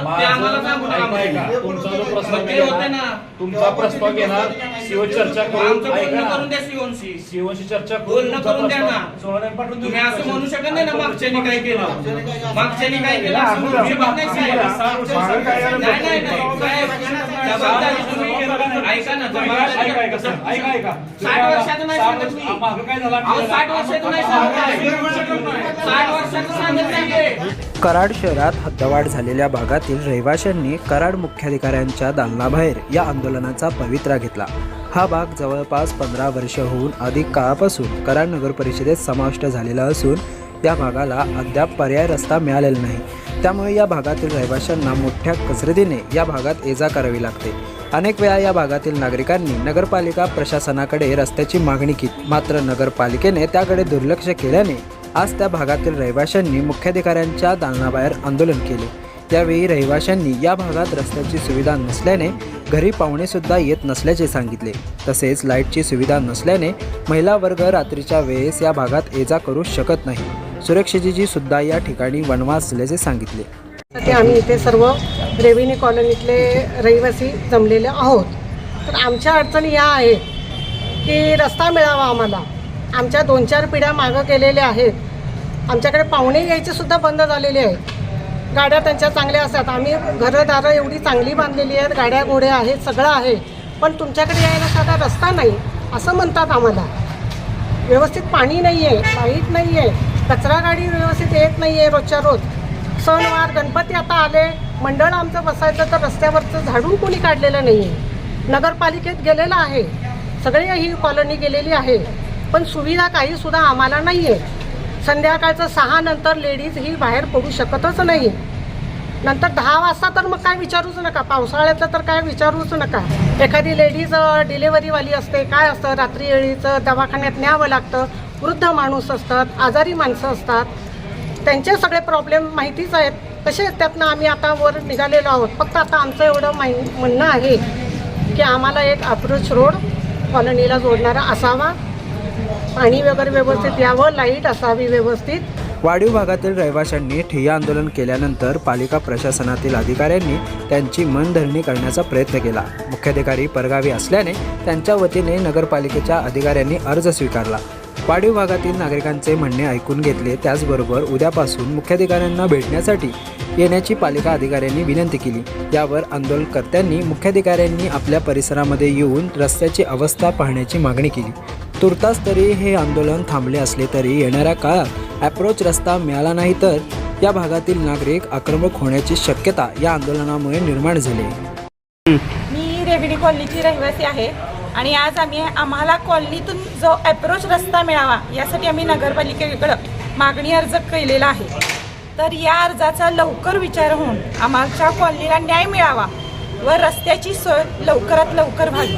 ते आम्हाला सांगू नका ऐका, ऐका. म्हणजे. तुमचा जो प्रस्ताव मग ते होते ना तुमचा प्रस्ताव घेणार सीओ चर्चा करून आमचं बोलणं करून ना. द्या सीओनशी सीओशी चर्चा करून बोलणं तुमचा करून द्या प्रस्ताव ना. पाठवून तुम्ही असं म्हणू शकत नाही ना मागच्यानी काय केलं मागच्यानी काय केलं असं म्हणू शकत नाही साहेब. नाही नाही नाही साहेब, जबाबदारी तुम्ही ऐका ना जबाबदारी. साठ वर्षाचं नाही सांगत मी. अहो, साठ वर्षाचं नाही सांगत आहे. साठ वर्षाचं सांगत नाहीये कराड शहरात हद्दवाढ झालेल्या भागातील रहिवाशांनी कराड मुख्याधिकाऱ्यांच्या दालनाबाहेर या आंदोलनाचा पवित्रा घेतला. हा भाग जवळपास पंधरा वर्ष होऊन अधिक काळापासून कराड नगर परिषदेत समाविष्ट झालेला असून या भागाला अद्याप पर्याय रस्ता मिळालेला नाही. त्यामुळे या भागातील रहिवाशांना मोठ्या कसरतीने या भागात ये जा करावी लागते. अनेक वेळा या भागातील नागरिकांनी नगरपालिका प्रशासनाकडे रस्त्याची मागणी केली. मात्र नगरपालिकेने त्याकडे दुर्लक्ष केल्याने आज त्या भागातील रहिवाशांनी मुख्याधिकाऱ्यांच्या दालनाबाहेर आंदोलन केले. त्यावेळी रहिवाशांनी या भागात रस्त्याची सुविधा नसल्याने घरी पाहुणेसुद्धा येत नसल्याचे सांगितले. तसेच लाईटची सुविधा नसल्याने महिला वर्ग रात्रीच्या वेळेस या भागात ये जा करू शकत नाही. सुरक्षितजी सुद्धा या ठिकाणी वनवास असल्याचे सांगितले. साठी आम्ही इथे सर्व रेव्हेन्यू कॉलनीतले रहिवासी जमलेले आहोत. तर आमच्या अडचणी या आहेत की रस्ता मिळावा आम्हाला. आमच्या दोन चार पिढ्या मागं गेलेल्या आहेत. आमच्याकडे पाहुणे यायचे सुद्धा बंद झालेले आहेत. गाड्या त्यांच्या चांगल्या असतात. आम्ही घरदारं एवढी चांगली बांधलेली आहेत. गाड्या घोड्या आहेत सगळं आहे. पण तुमच्याकडे यायला साधा रस्ता नाही असं म्हणतात आम्हाला. व्यवस्थित पाणी नाही आहे लाइट नाही आहे कचरा गाडी व्यवस्थित येत नाही आहे रोजच्या रोज. सणवार गणपती आता आले. मंडळ आमचं बसायचं तर रस्त्यावरचं झाडून कोणी काढलेलं नाही आहे नगरपालिकेत गेलेलं आहे. सगळी ही कॉलनी गेलेली आहे. पण सुविधा काही सुद्धा आम्हाला नाही आहे संध्याकाळचं सहा नंतर लेडीज ही बाहेर पडू शकतच नाही नंतर दहा वाजता तर मग काय विचारूच नका. पावसाळ्याचं तर काय विचारूच नका. एखादी लेडीज डिलेवरीवाली असते काय असतं? रात्री वेळीचं दवाखान्यात न्यावं लागतं. वृद्ध माणूस असतात आजारी माणसं असतात. त्यांचे सगळे प्रॉब्लेम माहितीच आहेत. तसे त्यातनं आम्ही आता वर निघालेलो आहोत. फक्त आता आमचं एवढं माहि म्हणणं आहे की आम्हाला एक अप्रोच रोड कॉलनीला जोडणारा असावा. पाणी वगैरे व्यवस्थित यावं लाइट असावी व्यवस्थित. वाढीव भागातील रहिवाशांनी ठिय्या आंदोलन केल्यानंतर पालिका प्रशासनातील अधिकाऱ्यांनी त्यांची मनधरणी करण्याचा प्रयत्न केला. मुख्याधिकारी परगावी असल्याने त्यांच्या वतीने नगरपालिकेच्या अधिकाऱ्यांनी अर्ज स्वीकारला. वाढीव भागातील नागरिकांचे म्हणणे ऐकून घेतले त्याचबरोबर उद्यापासून मुख्याधिकाऱ्यांना भेटण्यासाठी येण्याची पालिका अधिकाऱ्यांनी विनंती केली. यावर आंदोलनकर्त्यांनी मुख्याधिकाऱ्यांनी आपल्या परिसरामध्ये येऊन रस्त्याची अवस्था पाहण्याची मागणी केली. तुर्तास तरी हे आंदोलन थांबले असले तरी येणाऱ्या काळात अप्रोच रस्ता मिळाला नाही तर या भागातील नागरिक आक्रमक होण्याची शक्यता या आंदोलनामुळे निर्माण झाली. मी रेवडी कॉलनीची रहिवासी आहे आणि आज आम्ही आम्हाला कॉलनीतून जो अप्रोच रस्ता मिळावा यासाठी आम्ही नगरपालिकेकडं मागणी अर्ज केलेला आहे. तर या अर्जाचा लवकर विचार होऊन आमच्या कॉलनीला न्याय मिळावा व रस्त्याची सोय लवकरात लवकर व्हावी.